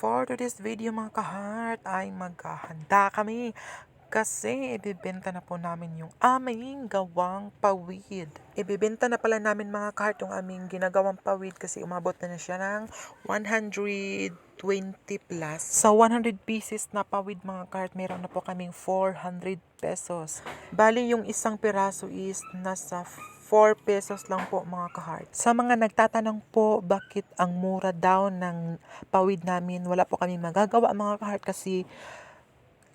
For today's video mga ka-heart ay maghahanda kami kasi ibibenta na po namin yung aming gawang pawid. Ibibenta na pala namin mga ka-heart yung aming ginagawang pawid kasi umabot na, na siya ng 120 plus. Sa 100 pieces na pawid mga ka-heart, meron na po kaming 400 pesos. Bali yung isang piraso is nasa 4 pesos lang po mga ka-heart. Sa mga nagtatanong po bakit ang mura daw ng pawid namin, wala po kami magagawa mga ka-heart kasi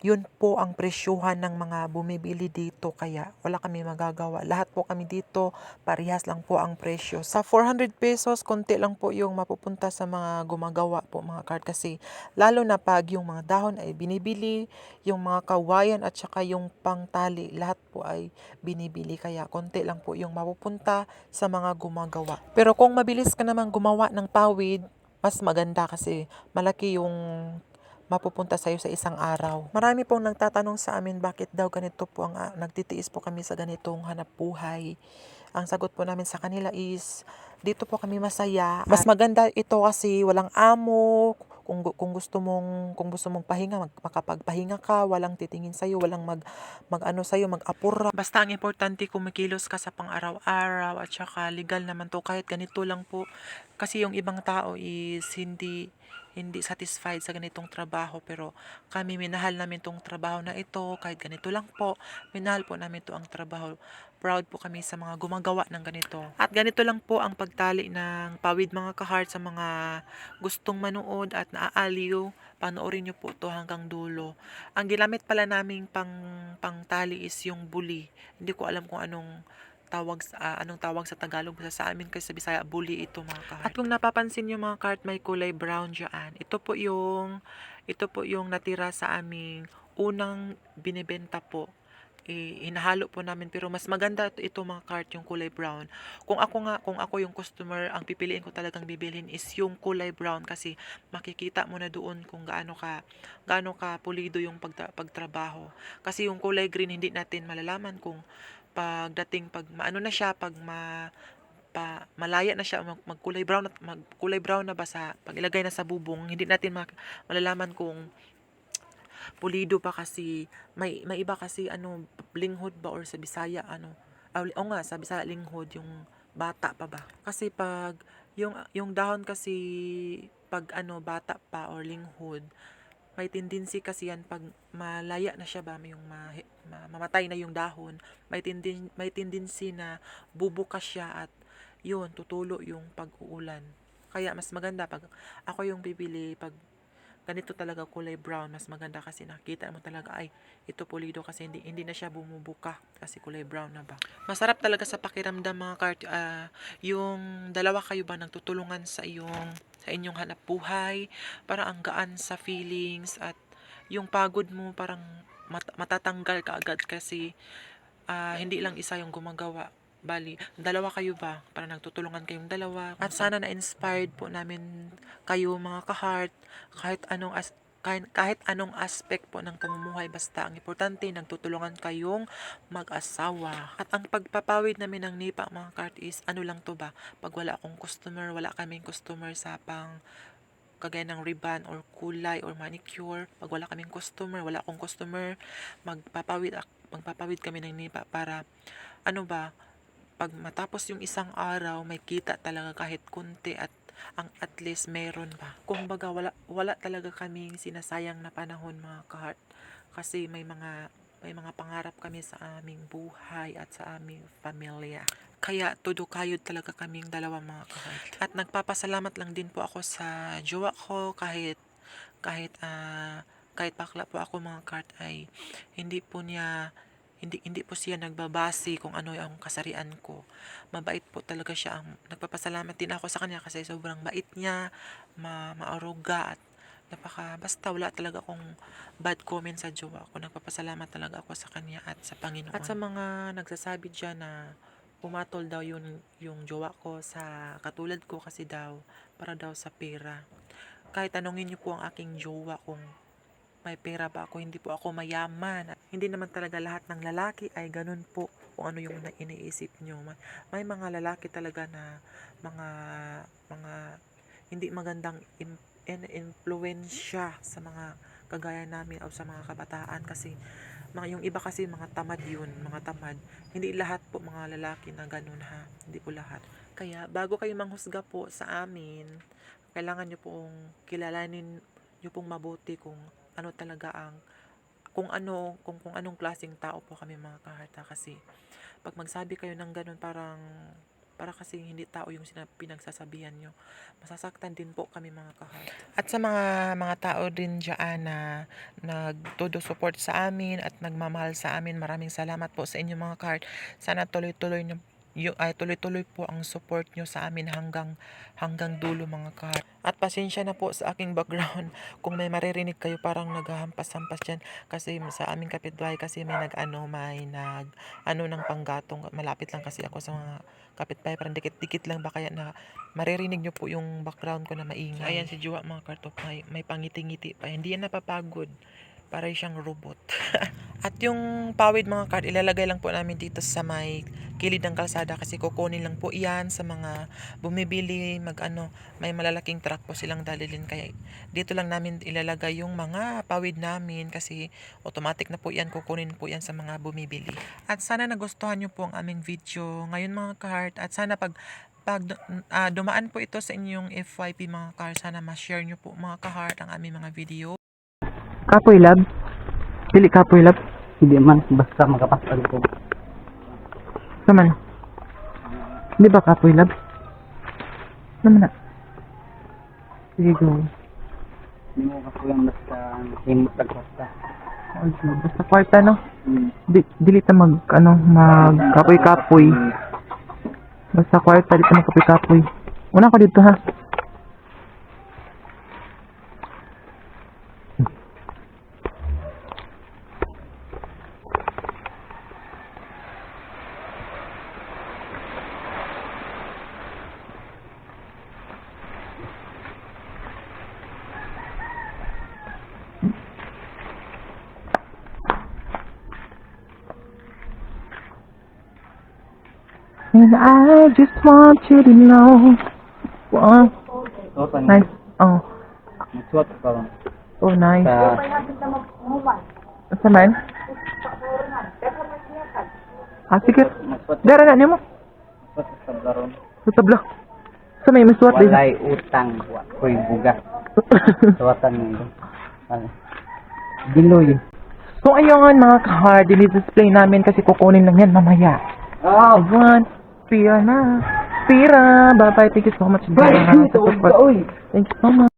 yun po ang presyuhan ng mga bumibili dito kaya wala kami magagawa. Lahat po kami dito, parehas lang po ang presyo. Sa 400 pesos, konti lang po yung mapupunta sa mga gumagawa po mga card kasi lalo na pag yung mga dahon ay binibili, yung mga kawayan at saka yung pangtali, lahat po ay binibili kaya konti lang po yung mapupunta sa mga gumagawa. Pero kung mabilis ka naman gumawa ng pawid, mas maganda kasi malaki yung mapupunta sa'yo sa isang araw. Marami pong nagtatanong sa amin bakit daw ganito po ang ah, nagtitiis po kami sa ganitong hanap buhay. Ang sagot po namin sa kanila is dito po kami masaya. Mas maganda ito kasi walang amo. Kung, kung gusto mong kung gusto mong pahinga, mag, makapagpahinga ka, walang titingin sa iyo, walang mag mag ano sa iyo, mag-apura. Basta ang importante kumikilos ka sa pang-araw-araw at saka legal naman to kahit ganito lang po. Kasi yung ibang tao is hindi hindi satisfied sa ganitong trabaho pero kami minahal namin tong trabaho na ito kahit ganito lang po minahal po namin to ang trabaho. Proud po kami sa mga gumagawa ng ganito. At ganito lang po ang pagtali ng pawid mga kahart sa mga gustong manood at naaaliw. Panoorin nyo po to hanggang dulo. Ang ginamit pala naming pang pangtali is yung buli. Hindi ko alam kung anong tawag sa ah, anong tawag sa Tagalog sa sa amin kasi sa Bisaya bully ito mga kahart. At kung napapansin niyo mga kahart may kulay brown diyan. Ito po yung ito po yung natira sa aming unang binebenta po. Eh, hinahalo po namin pero mas maganda ito, ito mga cart yung kulay brown. Kung ako nga kung ako yung customer, ang pipiliin ko talagang bibilhin is yung kulay brown kasi makikita mo na doon kung gaano ka gaano ka pulido yung pagta, pagtrabaho. Kasi yung kulay green hindi natin malalaman kung pagdating pag maano na siya pag ma pa, malaya na siya mag, magkulay brown at magkulay brown na ba sa pag ilagay na sa bubong hindi natin mak- malalaman kung pulido pa kasi may may iba kasi ano linghod ba or sa Bisaya ano ah, o nga sa Bisaya linghod yung bata pa ba? Kasi pag yung yung dahon kasi pag ano bata pa or linghod may tendency kasi yan pag malaya na siya ba yung ma, ma- mamatay na yung dahon may tendin may tendency na bubukas siya at yun tutulo yung pag-uulan. Kaya mas maganda pag ako yung bibili pag ganito talaga kulay brown mas maganda kasi nakita mo talaga ay ito pulido kasi hindi hindi na siya bumubuka kasi kulay brown na ba. Masarap talaga sa pakiramdam mga kart ah, yung dalawa kayo ba nagtutulungan sa iyong sa inyong hanap buhay? Para ang gaan sa feelings at yung pagod mo parang mat- matatanggal ka agad kasi ah, hindi lang isa yung gumagawa bali dalawa kayo ba? Para nagtutulungan kayong dalawa. At sana na-inspired po namin kayo mga ka-heart. Kahit anong as kahit, kahit anong aspect po ng pamumuhay basta ang importante nagtutulungan kayong mag-asawa. At ang pagpapawid namin ng nipa mga kart is ano lang to ba? Pag wala akong customer wala kaming customer sa pang kagaya ng ribbon or kulay or manicure. Pag wala kaming customer wala akong customer magpapawid magpapawid kami ng nipa para ano ba pag matapos yung isang araw, may kita talaga kahit kunti at ang at least meron ba. Kung baga, wala, wala talaga kaming sinasayang na panahon mga kahart. Kasi may mga may mga pangarap kami sa aming buhay at sa aming pamilya. Kaya todo kayod talaga kaming dalawa mga kahart. At nagpapasalamat lang din po ako sa jowa ko kahit kahit ah kahit bakla po ako mga kart ay hindi po niya hindi hindi po siya nagbabase kung ano yung kasarian ko. Mabait po talaga siya. Ang, nagpapasalamat din ako sa kanya kasi sobrang bait niya, ma maaruga at napaka basta wala talaga akong bad comment sa jowa ko. Nagpapasalamat talaga ako sa kanya at sa Panginoon. At sa mga nagsasabi diyan na pumatol daw yun yung jowa ko sa katulad ko kasi daw para daw sa pera. Kahit tanongin niyo po ang aking jowa kung may pera ba ako, hindi po ako mayaman. At Hindi naman talaga lahat ng lalaki ay ganun po kung ano yung iniisip nyo. May, mga lalaki talaga na mga mga hindi magandang in-influensya sa mga kagaya namin o sa mga kabataan kasi mga yung iba kasi mga tamad yun, mga tamad. Hindi lahat po mga lalaki na ganun ha, hindi po lahat. Kaya bago kayo manghusga po sa amin, kailangan nyo pong kilalanin nyo pong mabuti kung ano talaga ang kung ano kung kung anong klaseng tao po kami mga kaharta kasi pag magsabi kayo ng ganun parang para kasi hindi tao yung sinab- pinagsasabihan nyo. Masasaktan din po kami mga kaharta. At sa mga mga tao din dyan na nagtodo support sa amin at nagmamahal sa amin, maraming salamat po sa inyo mga kahart. Sana tuloy-tuloy nyo yung ay tuloy-tuloy po ang support nyo sa amin hanggang hanggang dulo mga kahart. At pasensya na po sa aking background kung may maririnig kayo parang naghahampas-hampas dyan kasi sa aming kapitbahay kasi may nag-ano, may nag ano ng panggatong. Malapit lang kasi ako sa mga kapitbahay, parang dikit-dikit lang ba kaya na maririnig nyo po yung background ko na maingay. Ayan si Juwa mga kartop, may, may pangiti-ngiti pa. Hindi yan napapagod. Para siyang robot. At yung pawid mga card, ilalagay lang po namin dito sa may kilid ng kalsada kasi kukunin lang po iyan sa mga bumibili, mag ano, may malalaking truck po silang dalilin kaya dito lang namin ilalagay yung mga pawid namin kasi automatic na po yan, kukunin po yan sa mga bumibili. At sana nagustuhan nyo po ang aming video ngayon mga kahart at sana pag pag ah, dumaan po ito sa inyong FYP mga kahart, sana ma-share nyo po mga kahart ang aming mga video. Kapoy lab? Dili kapoy lab? Hindi man, basta makapasal ko. Naman. Di ba kapoy lab? Naman na. Sige go. Hindi mo kasi yung basta himot lang basta. Okay, basta kwarta no? Hmm. Di, dili ta mag, ano, mag kapoy kapoy. Basta kwarta, dito mag kapoy kapoy. Una ko dito ha. And I just want you to know. Wow, So, pan, nice. Oh, Magsuot ka lang. oh nice. Sa, Sa man? Ah, sige. Dara na niyo mo. magsuot sa baron. Sa tabla. Sa may masuwat din. Walay utang, ko'y bugas. Suwatan mo. Giloy. so, ayun mga ka-hard, display namin kasi kukunin lang yan mamaya. Oh! One, Pira na. Pira. Bye-bye. Thank you so much. Support. Thank you so much.